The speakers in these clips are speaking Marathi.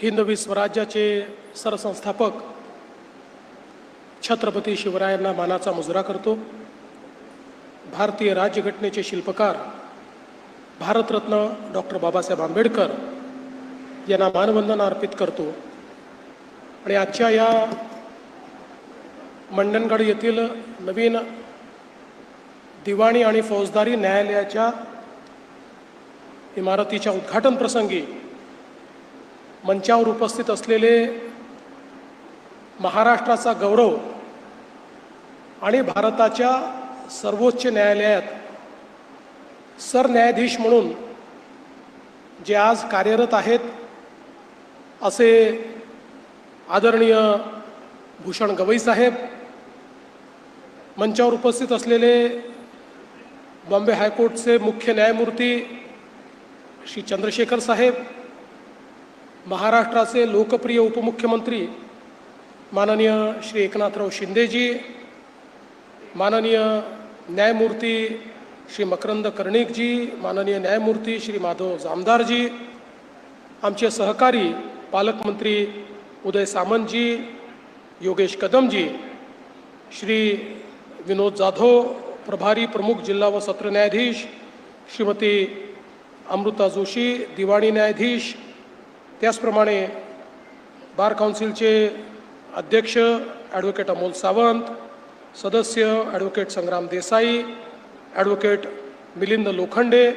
हिंदवी स्वराज्याचे सरसंस्थापक छत्रपती शिवरायांना मानाचा मुजरा करतो. भारतीय राज्यघटनेचे शिल्पकार भारतरत्न डॉक्टर बाबासाहेब आंबेडकर यांना मानवंदना अर्पित करतो. आणि आजच्या या मंडणगड येथील नवीन दिवाणी आणि फौजदारी न्यायालयाच्या इमारतीच्या उद्घाटन प्रसंगी मंचावर उपस्थित असलेले महाराष्ट्राचा गौरव आणि भारताच्या सर्वोच्च न्यायालयात सरन्यायाधीश म्हणून जे आज कार्यरत आहेत असे आदरणीय भूषण गवई साहेब मंचावर उपस्थित असलेले बॉम्बे हायकोर्टचे मुख्य न्यायमूर्ती श्री चंद्रशेखर साहेब महाराष्ट्राचे लोकप्रिय उपमुख्यमंत्री माननीय श्री एकनाथराव शिंदेजी माननीय न्यायमूर्ती श्री मकरंद कर्णिकजी माननीय न्यायमूर्ती श्री माधव जामदारजी आमचे सहकारी पालकमंत्री उदय सामंतजी योगेश कदमजी श्री विनोद जाधव प्रभारी प्रमुख जिल्हा व सत्र न्यायाधीश श्रीमती अमृता जोशी दिवाणी न्यायाधीश त्याचप्रमाणे बार काउन्सिलचे अध्यक्ष ॲडव्होकेट अमोल सावंत सदस्य ॲडव्होकेट संग्राम देसाई ॲडव्होकेट मिलिंद लोखंडे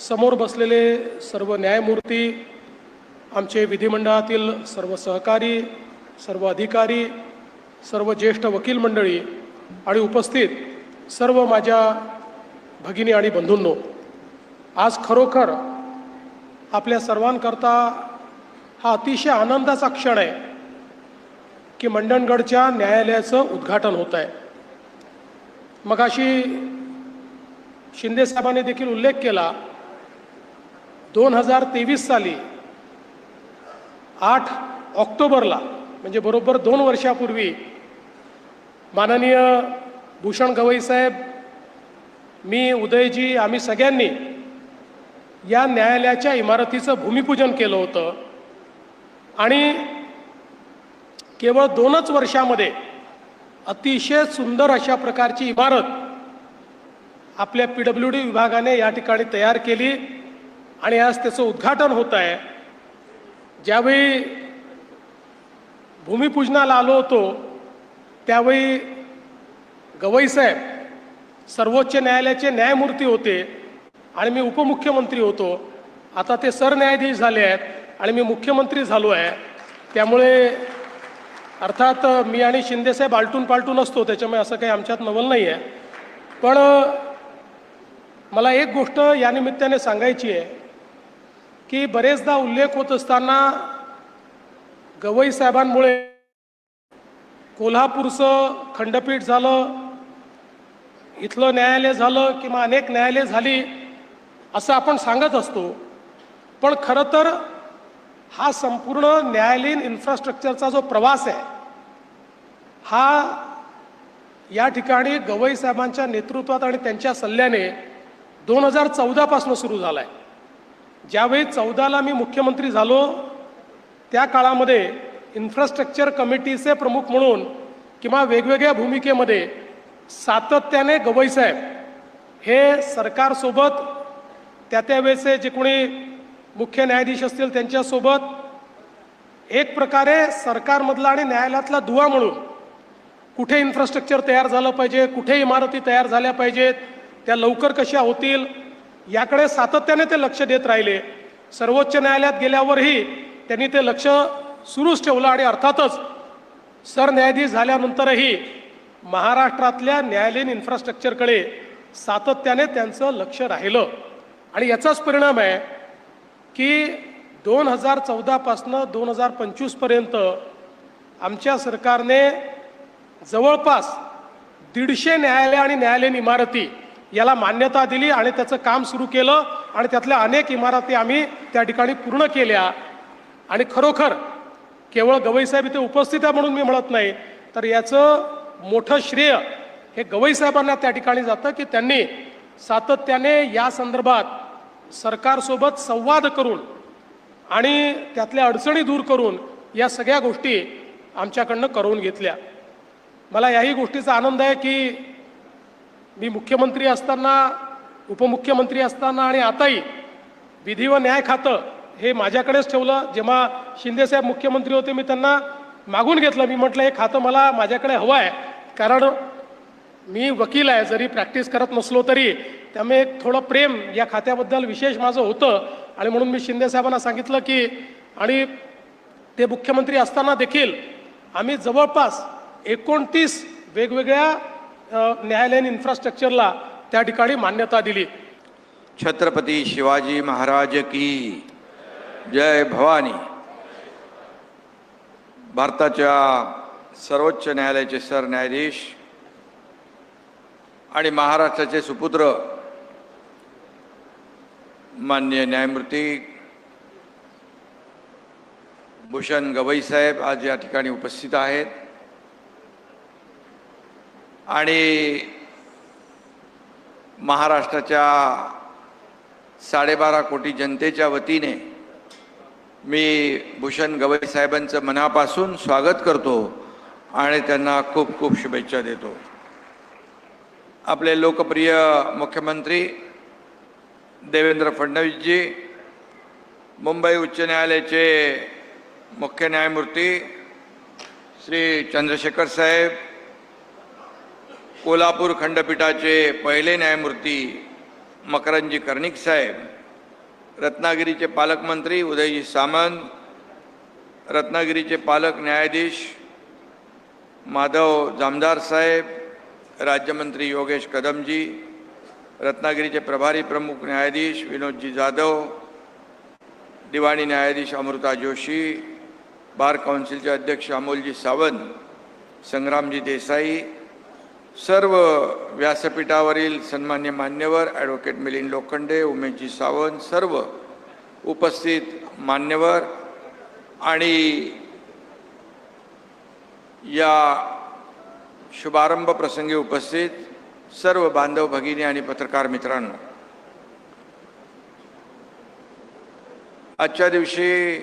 समोर बसलेले सर्व न्यायमूर्ती आमचे विधिमंडळातील सर्व सहकारी सर्व अधिकारी सर्व ज्येष्ठ वकील मंडळी आणि उपस्थित सर्व माझ्या भगिनी आणि बंधूंनो आज खरोखर आपल्या सर्वांकरता हा अतिशय आनंदाचा क्षण आहे की मंडणगडच्या न्यायालयाचं उद्घाटन होत आहे. मगाशी शिंदे साहेबांनी देखील उल्लेख केला दोन हजार तेवीस साली आठ ऑक्टोबरला म्हणजे बरोबर दोन वर्षापूर्वी माननीय भूषण गवई साहेब मी उदयजी आम्ही सगळ्यांनी या न्यायालयाच्या इमारतीचं भूमिपूजन केलं होतं. आणि केवळ दोनच वर्षामध्ये अतिशय सुंदर अशा प्रकारची इमारत आपल्या पी डब्ल्यू डी विभागाने या ठिकाणी तयार केली आणि आज त्याचं उद्घाटन होत आहे. ज्यावेळी भूमिपूजनाला आलो होतो त्यावेळी गवईसाहेब सर्वोच्च न्यायालयाचे न्यायमूर्ती होते आणि मी उपमुख्यमंत्री होतो. आता ते सरन्यायाधीश झाले आहेत. आणि मी मुख्यमंत्री झालो आहे. त्यामुळे अर्थात मी आणि शिंदेसाहेब आलटून पालटून असतो त्याच्यामुळे असं काही आमच्यात नवल नाही आहे पण मला एक गोष्ट या निमित्ताने सांगायची आहे की बरेचदा उल्लेख होत असताना गवई साहेबांमुळे कोल्हापूरचं खंडपीठ झालं इथलं न्यायालय झालं किंवा अनेक न्यायालय झाली असं आपण सांगत असतो. पण खरं तर हा संपूर्ण न्यायालयीन इन्फ्रास्ट्रक्चरचा जो प्रवास आहे हा या ठिकाणी गवई साहेबांच्या नेतृत्वात आणि त्यांच्या सल्ल्याने दोन हजार चौदापासून सुरू झाला आहे ज्यावेळी चौदाला मी मुख्यमंत्री झालो त्या काळामध्ये इन्फ्रास्ट्रक्चर कमिटीचे प्रमुख म्हणून किंवा वेगवेगळ्या भूमिकेमध्ये सातत्याने गवई साहेब हे सरकारसोबत त्या त्यावेळेचे जे कोणी मुख्य न्यायाधीश असतील त्यांच्यासोबत एक प्रकारे सरकारमधला आणि न्यायालयातला दुवा म्हणून कुठे इन्फ्रास्ट्रक्चर तयार झालं पाहिजे कुठे इमारती तयार झाल्या पाहिजेत त्या लवकर कशा होतील याकडे सातत्याने ते लक्ष देत राहिले. सर्वोच्च न्यायालयात गेल्यावरही त्यांनी ते लक्ष सुरूच ठेवलं आणि अर्थातच सरन्यायाधीश झाल्यानंतरही महाराष्ट्रातल्या न्यायालयीन इन्फ्रास्ट्रक्चरकडे सातत्याने त्यांचं लक्ष राहिलं. आणि याचाच परिणाम आहे की दोन हजार चौदापासनं दोन हजार पंचवीसपर्यंत आमच्या सरकारने जवळपास दीडशे न्यायालय आणि न्यायालयीन इमारती याला मान्यता दिली आणि त्याचं काम सुरू केलं आणि त्यातल्या अनेक इमारती आम्ही त्या ठिकाणी पूर्ण केल्या. आणि खरोखर केवळ गवईसाहेब इथे उपस्थित आहे म्हणून मी म्हणत नाही तर याचं मोठं श्रेय हे गवईसाहेबांना त्या ठिकाणी जातं की त्यांनी सातत्याने या संदर्भात सरकारसोबत संवाद करून आणि त्यातल्या अडचणी दूर करून या सगळ्या गोष्टी आमच्याकडनं करून घेतल्या. मला याही गोष्टीचा आनंद आहे की मी मुख्यमंत्री असताना उपमुख्यमंत्री असताना आणि आताही विधी व न्याय खातं हे माझ्याकडेच ठेवलं. जेव्हा शिंदेसाहेब मुख्यमंत्री होते मी त्यांना मागून घेतलं. मी म्हटलं हे खातं मला माझ्याकडे हवं आहे. कारण मी वकील आहे. जरी प्रॅक्टिस करत नसलो तरी त्यामुळे एक थोडं प्रेम या खात्याबद्दल विशेष माझं होतं. आणि म्हणून मी शिंदेसाहेबांना सांगितलं की आणि ते मुख्यमंत्री असताना देखील आम्ही जवळपास एकोणतीस वेगवेगळ्या न्यायालयीन इन्फ्रास्ट्रक्चरला त्या ठिकाणी मान्यता दिली. छत्रपती शिवाजी महाराज की जय भवानी. भारताच्या सर्वोच्च न्यायालयाचे सरन्यायाधीश आणि महाराष्ट्राचे सुपुत्र मान्य न्यायमूर्ती भूषण गवई साहेब आज या ठिकाणी उपस्थित आहेत. आणि महाराष्ट्राच्या साडेबारा कोटी जनतेच्या वतीने मी भूषण गवई साहेबांचं मनापासून स्वागत करतो आणि त्यांना खूप खूप शुभेच्छा देतो. आपले लोकप्रिय मुख्यमंत्री देवेंद्र फडणवीसजी मुंबई उच्च न्यायालयाचे मुख्य न्यायमूर्ती श्री चंद्रशेखर साहेब कोल्हापूर खंडपीठाचे पहिले न्यायमूर्ती मकरंजी कर्णिक साहेब रत्नागिरीचे पालकमंत्री उदयजी सामंत रत्नागिरीचे पालक न्यायाधीश माधव जामदार साहेब राज्यमंत्री योगेश कदमजी रत्नागिरीचे प्रभारी प्रमुख न्यायाधीश विनोदजी जाधव दिवाणी न्यायाधीश अमृता जोशी बार काउन्सिलचे अध्यक्ष अमोलजी सावंत संग्रामजी देसाई सर्व व्यासपीठावरील सन्मान्य मान्यवर ॲडव्होकेट मिलिंद लोखंडे उमेशजी सावंत सर्व उपस्थित मान्यवर आणि या शुभारंभ प्रसंगी उपस्थित सर्व बांधव भगिनी आणि पत्रकार मित्रांनो आजच्या दिवशी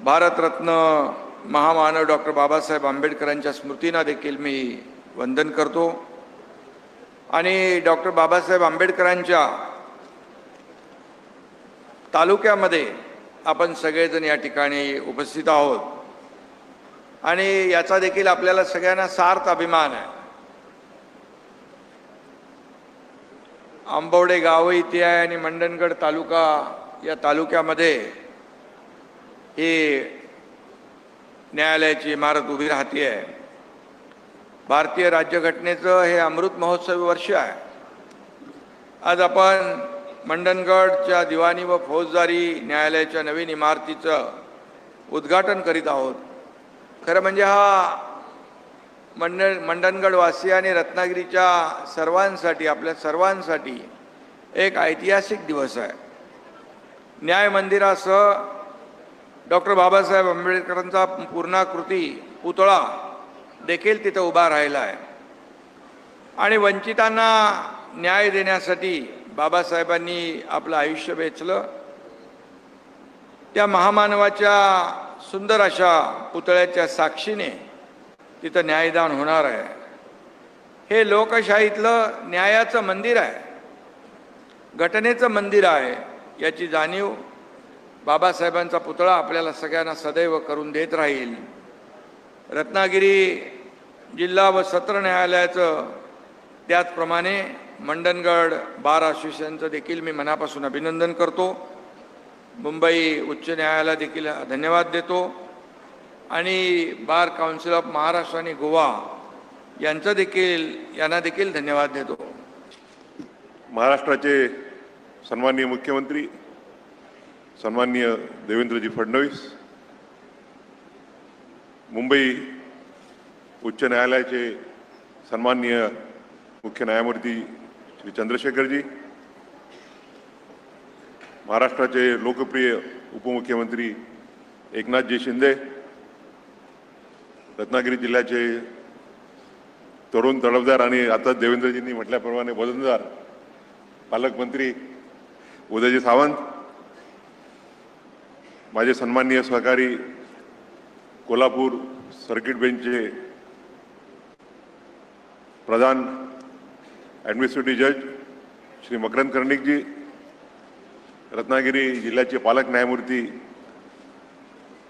भारतरत्न महामानव डॉक्टर बाबासाहेब आंबेडकरांच्या स्मृतींना देखील मी वंदन करतो. आणि डॉक्टर बाबासाहेब आंबेडकरांच्या तालुक्यामध्ये आपण सगळेजण या ठिकाणी उपस्थित आहोत. आणि याचा देखील आपल्याला सगळ्यांना सार्थ अभिमान आहे. आंबवडे गाव इथे आहे आणि मंडणगड तालुका या तालुक्यामध्ये ही न्यायालयाची इमारत उभी राहते आहे भारतीय राज्यघटनेचं हे अमृत महोत्सवी वर्ष आहे. आज आपण मंडणगडच्या दिवाणी व फौजदारी न्यायालयाच्या नवीन इमारतीचं उद्घाटन करीत आहोत. खरं म्हणजे हा मंडळ मंडणगडवासी आणि रत्नागिरीच्या सर्वांसाठी आपल्या सर्वांसाठी एक ऐतिहासिक दिवस आहे. न्याय मंदिरासह डॉक्टर बाबासाहेब आंबेडकरांचा पूर्णाकृती पुतळा देखील तिथं उभा राहिला आहे. आणि वंचितांना न्याय देण्यासाठी बाबासाहेबांनी आपलं आयुष्य वेचलं. त्या महामानवाच्या सुंदर अशा पुतळ्याच्या साक्षीने तिथं न्यायदान होणार आहे. हे लोकशाहीतलं न्यायाचं मंदिर आहे. घटनेचं मंदिर आहे याची जाणीव बाबासाहेबांचा पुतळा आपल्याला सगळ्यांना सदैव करून देत राहील. रत्नागिरी जिल्हा व सत्र न्यायालयाचं त्याचप्रमाणे मंडणगड बार असोसिएशनचं देखील मी मनापासून अभिनंदन करतो. मुंबई उच्च न्यायालयाला देखील धन्यवाद देतो. आणि बार काउन्सिल ऑफ महाराष्ट्र आणि गोवा यांचं देखील यांना देखील धन्यवाद देतो. महाराष्ट्राचे सन्माननीय मुख्यमंत्री सन्माननीय देवेंद्रजी फडणवीस मुंबई उच्च न्यायालयाचे सन्माननीय मुख्य न्यायमूर्ती श्री चंद्रशेखरजी महाराष्ट्राचे लोकप्रिय उपमुख्यमंत्री एकनाथजी शिंदे रत्नागिरी जिल्ह्याचे तरुण तडफदार आणि आता देवेंद्रजींनी म्हटल्याप्रमाणे वजनदार पालकमंत्री उदयजी सावंत माझे सन्माननीय सहकारी कोल्हापूर सर्किट बेंचचे प्रधान ॲडमिनिस्ट्रेटिव्ह जज श्री मकरंद कर्णिकजी रत्नागिरी जिल्ह्याचे पालक न्यायमूर्ती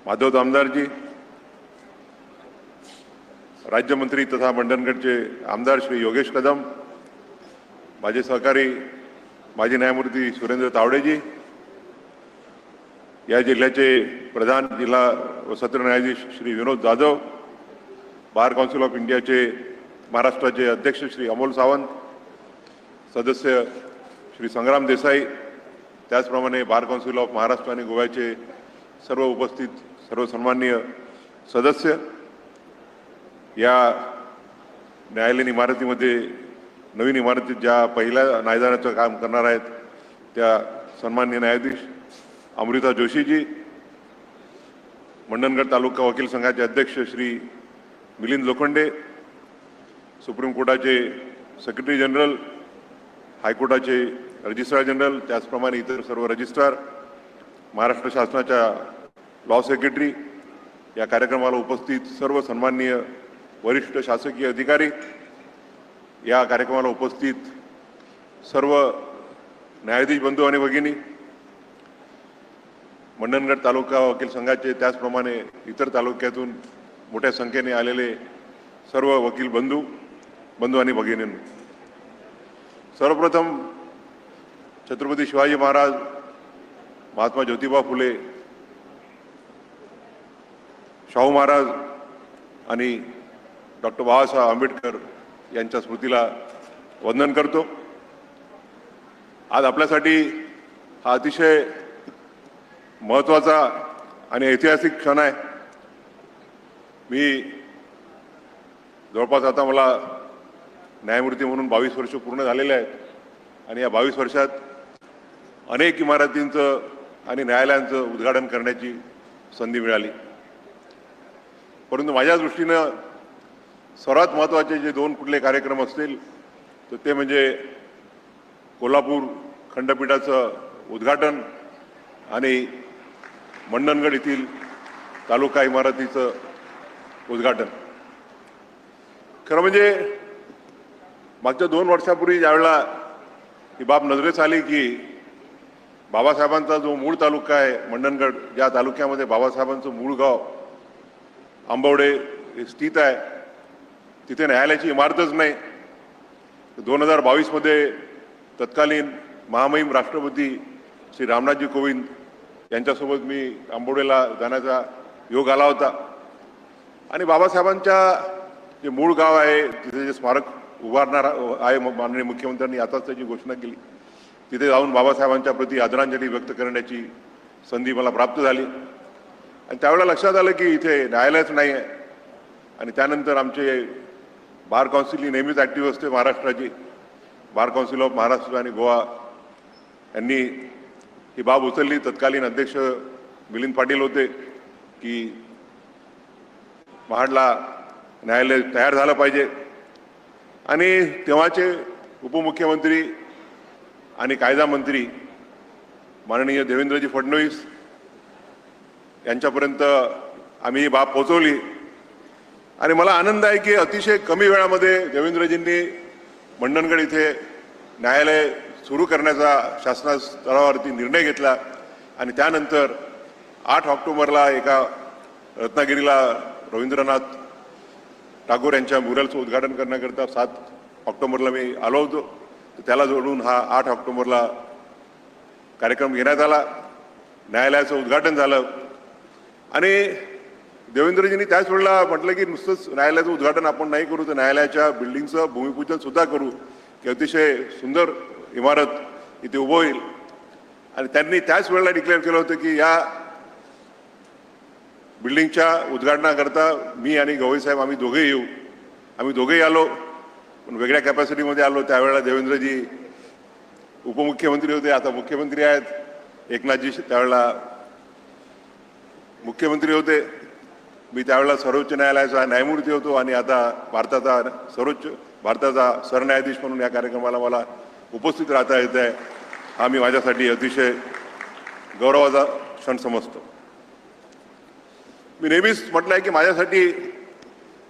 माधव दामदारजी राज्यमंत्री तथा मंडणगडचे आमदार श्री योगेश कदम माझे सहकारी माजी न्यायमूर्ती सुरेंद्र तावडेजी या जिल्ह्याचे प्रधान जिल्हा व सत्र न्यायाधीश Shri Vinod Jadhav bar council of इंडियाचे महाराष्ट्राचे अध्यक्ष श्री अमोल सावंत सदस्य श्री संग्राम देसाई त्याचप्रमाणे बार काउन्सिल ऑफ महाराष्ट्र आणि गोव्याचे सर्व उपस्थित सर्व सन्माननीय सदस्य या न्यायालयीन इमारतीमध्ये नवीन इमारतीत ज्या पहिल्या न्यायदानाचं काम करणार आहेत त्या सन्माननीय न्यायाधीश अमृता जोशीजी मंडणगड तालुका वकील संघाचे अध्यक्ष श्री मिलिंद लोखंडे सुप्रीम कोर्टाचे सेक्रेटरी जनरल हायकोर्टाचे रजिस्ट्रार जनरल त्याचप्रमाणे इतर सर्व रजिस्ट्रार महाराष्ट्र शासनाच्या लॉ सेक्रेटरी या कार्यक्रमाला उपस्थित सर्व सन्माननीय वरिष्ठ शासकीय अधिकारी या कार्यक्रमाला उपस्थित सर्व न्यायाधीश बंधू आणि भगिनी मंडणगड तालुका वकील संघाचे त्याचप्रमाणे इतर तालुक्यातून मोठ्या संख्येने आलेले सर्व वकील बंधू बंधू आणि भगिनींनो. सर्वप्रथम छत्रपती शिवाजी महाराज महात्मा ज्योतिबा फुले शाहू महाराज आणि डॉक्टर बाबासाहेब आंबेडकर यांच्या स्मृतीला वंदन करतो. आज आपल्यासाठी हा अतिशय महत्त्वाचा आणि ऐतिहासिक क्षण आहे. मी जवळपास आता मला न्यायमूर्ती म्हणून बावीस वर्ष पूर्ण झालेले आहेत आणि या बावीस वर्षात अनेक इमारतींचं आणि न्यायालयांचं उद्घाटन करण्याची संधी मिळाली. परंतु माझ्या दृष्टीनं सर्वात महत्त्वाचे जे दोन कुठले कार्यक्रम असतील तर ते म्हणजे कोल्हापूर खंडपीठाचं उद्घाटन आणि मंडणगड येथील तालुका इमारतीचं उद्घाटन. खरं म्हणजे मागच्या दोन वर्षापूर्वी ज्यावेळेला ही बाब नजरेस आली की बाबासाहेबांचा जो मूळ तालुका आहे मंडणगड ज्या तालुक्यामध्ये बाबासाहेबांचं मूळ गाव आंबवडे हे स्थित आहे तिथे न्यायालयाची इमारतच नाही. दोन हजार बावीसमध्ये तत्कालीन महामहिम राष्ट्रपती श्री रामनाथजी कोविंद यांच्यासोबत मी आंबोडेला जाण्याचा योग आला होता. आणि बाबासाहेबांच्या जे मूळ गाव आहे तिथे जे स्मारक उभारणार आहे माननीय मुख्यमंत्र्यांनी आताच त्याची घोषणा केली. तिथे जाऊन बाबासाहेबांच्या प्रती आदरांजली व्यक्त करण्याची संधी मला प्राप्त झाली. आणि त्यावेळेला लक्षात आलं की इथे न्यायालयच नाही आहे आणि त्यानंतर आमचे बार काउन्सिल ही नेहमीच ॲक्टिव्ह असते महाराष्ट्राची. बार काउन्सिल ऑफ महाराष्ट्र आणि गोवा यांनी ही बाब उचलली. तत्कालीन अध्यक्ष मिलिंद पाटील होते की महाडला न्यायालय तयार झालं पाहिजे. आणि तेव्हाचे उपमुख्यमंत्री आणि कायदा मंत्री माननीय देवेंद्रजी फडणवीस यांच्यापर्यंत आम्ही ही बाब पोचवली आणि मला आनंद आहे की अतिशय कमी वेळामध्ये देवेंद्रजींनी मंडणगड इथे न्यायालय सुरू करण्याचा शासना स्तरावरती निर्णय घेतला आणि त्यानंतर आठ ऑक्टोबरला एका रत्नागिरीला रवींद्रनाथ टागोर यांच्या म्युरलचं उद्घाटन करण्याकरता सात ऑक्टोबरला मी आलो होतो. त्याला जोडून हा आठ ऑक्टोबरला कार्यक्रम घेण्यात आला. न्यायालयाचं उद्घाटन झालं. आणि देवेंद्रजींनी त्याच वेळेला म्हटलं की नुसतंच न्यायालयाचं उद्घाटन आपण नाही करू तर न्यायालयाच्या बिल्डिंगचं भूमिपूजन सुद्धा करू. की अतिशय सुंदर इमारत इथे उभं होईल. आणि त्यांनी त्याच वेळेला डिक्लेअर केलं होतं की या बिल्डिंगच्या उद्घाटनाकरता मी आणि गवई साहेब आम्ही दोघेही येऊ. आम्ही दोघेही आलो पण वेगळ्या कॅपॅसिटीमध्ये आलो. त्यावेळेला देवेंद्रजी उपमुख्यमंत्री होते आता मुख्यमंत्री आहेत. एकनाथजी त्यावेळेला मुख्यमंत्री होते. मी त्यावेळेला सर्वोच्च न्यायालयाचा न्यायमूर्ती होतो आणि आता भारताचा सर्वोच्च भारताचा सरन्यायाधीश म्हणून या कार्यक्रमाला मला उपस्थित राहता येत आहे. हा मी माझ्यासाठी अतिशय गौरवाचा क्षण समजतो. मी नेहमीच म्हटलं आहे की माझ्यासाठी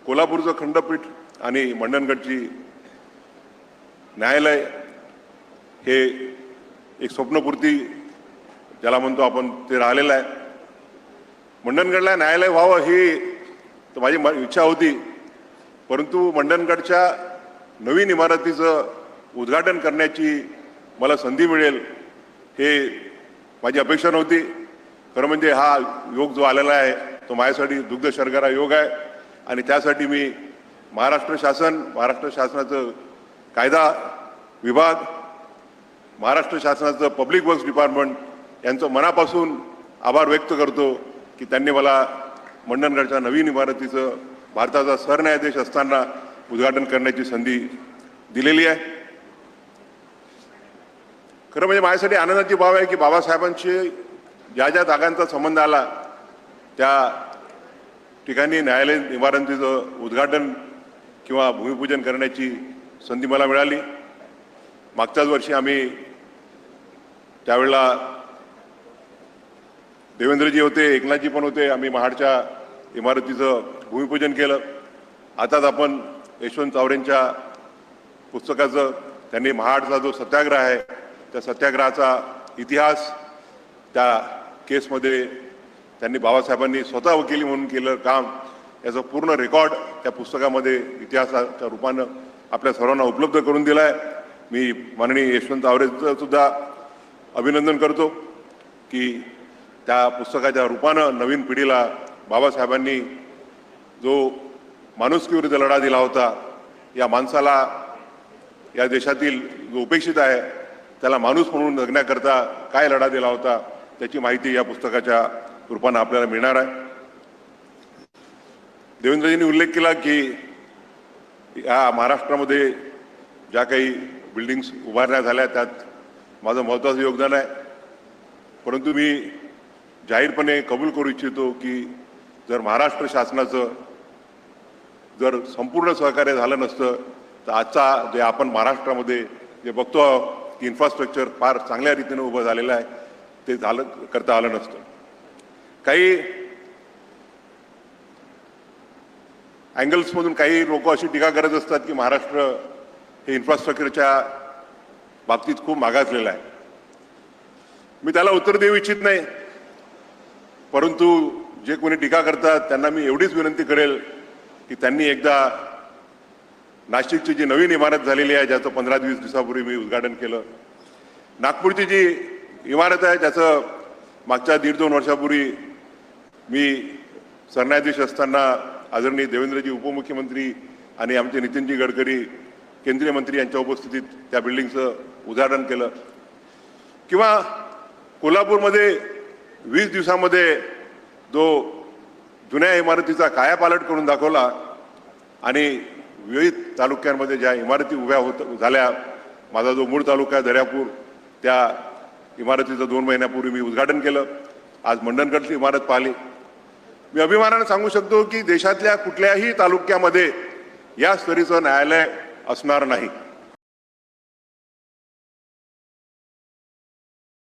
कोल्हापूरचं खंडपीठ आणि मंडणगडची न्यायालय हे एक स्वप्नपूर्ती ज्याला म्हणतो आपण ते राहिलेलं आहे. मंडणगडला न्यायालय व्हावं ही तर माझी म- इच्छा होती. परंतु मंडणगडच्या नवीन इमारतीचं उद्घाटन करण्याची मला संधी मिळेल हे माझी अपेक्षा नव्हती. खरं म्हणजे हा योग जो आलेला आहे तो माझ्यासाठी दुग्ध शर्करा योग आहे आणि त्यासाठी मी महाराष्ट्र शासन महाराष्ट्र शासनाचं कायदा विभाग महाराष्ट्र शासनाचं पब्लिक वर्क्स डिपार्टमेंट यांचं मनापासून आभार व्यक्त करतो. की त्यांनी मला मंडणगडच्या नवीन इमारतीचं भारताचा सरन्यायाधीश असताना उद्घाटन करण्याची संधी दिलेली आहे. खरं म्हणजे माझ्यासाठी आनंदाची बाब आहे की बाबासाहेबांशी ज्या ज्या जागांचा संबंध आला त्या ठिकाणी न्यायालयीन इमारतीचं उद्घाटन किंवा भूमिपूजन करण्याची संधी मला मिळाली. मागच्याच वर्षी आम्ही त्यावेळेला देवेंद्रजी होते एकनाथजी पण होते आम्ही महाडच्या इमारतीचं भूमिपूजन केलं. आताच आपण यशवंत चावरेंच्या पुस्तकाचं त्यांनी महाडचा जो सत्याग्रह आहे त्या सत्याग्रहाचा इतिहास त्या केसमध्ये त्यांनी बाबासाहेबांनी स्वतः वकिली म्हणून केलं काम याचं पूर्ण रेकॉर्ड त्या पुस्तकामध्ये इतिहासाच्या रूपानं आपल्या सर्वांना उपलब्ध करून दिला आहे मी माननीय यशवंत आवरेचं सुद्धा अभिनंदन करतो की त्या पुस्तकाच्या रूपानं नवीन पिढीला बाबासाहेबांनी जो माणुसकीविरुद्ध लढा दिला होता या माणसाला या देशातील जो उपेक्षित आहे त्याला माणूस म्हणून जगण्याकरता काय लढा दिला होता त्याची माहिती या पुस्तकाच्या रूपानं आपल्याला मिळणार आहे. देवेंद्रजींनी उल्लेख केला की या महाराष्ट्रामध्ये ज्या काही बिल्डिंग्स उभारण्या झाल्या त्यात माझं महत्त्वाचं योगदान आहे. परंतु मी जाहीरपणे कबूल करू इच्छितो की जर महाराष्ट्र शासनाचं जर संपूर्ण सहकार्य झालं नसतं तर आजचा जे आपण महाराष्ट्रामध्ये जे बघतो आहोत की इन्फ्रास्ट्रक्चर फार चांगल्या रीतीनं उभं झालेलं आहे ते झालं करता आलं नसतं. काही अँगल्समधून काही लोक अशी टीका करत असतात की महाराष्ट्र हे इन्फ्रास्ट्रक्चरच्या बाबतीत खूप मागासलेलं आहे. मी त्याला उत्तर देऊ इच्छित नाही. परंतु जे कोणी टीका करतात त्यांना मी एवढीच विनंती करेल की त्यांनी एकदा नाशिकची जी नवीन इमारत झालेली आहे ज्याचं पंधरा वीस दिवसापूर्वी मी उद्घाटन केलं. नागपूरची जी इमारत आहे त्याचं मागच्या दीड दोन वर्षापूर्वी मी सरन्यायाधीश असताना आदरणीय देवेंद्रजी उपमुख्यमंत्री आणि आमचे नितीनजी गडकरी केंद्रीय मंत्री यांच्या उपस्थितीत त्या बिल्डिंगचं उद्घाटन केलं. किंवा कोल्हापूरमध्ये वीस दिवसामध्ये जो जुन्या इमारतीचा कायापालट करून दाखवला आणि विविध तालुक्यांमध्ये ज्या इमारती उभ्या होत झाल्या माझा जो मूळ तालुका आहे दर्यापूर त्या इमारतीचं दोन महिन्यापूर्वी मी उद्घाटन केलं. आज मंडणगडची इमारत पाहिली. मी अभिमानानं सांगू शकतो की देशातल्या कुठल्याही तालुक्यामध्ये या स्तरीचं न्यायालय असणार नाही.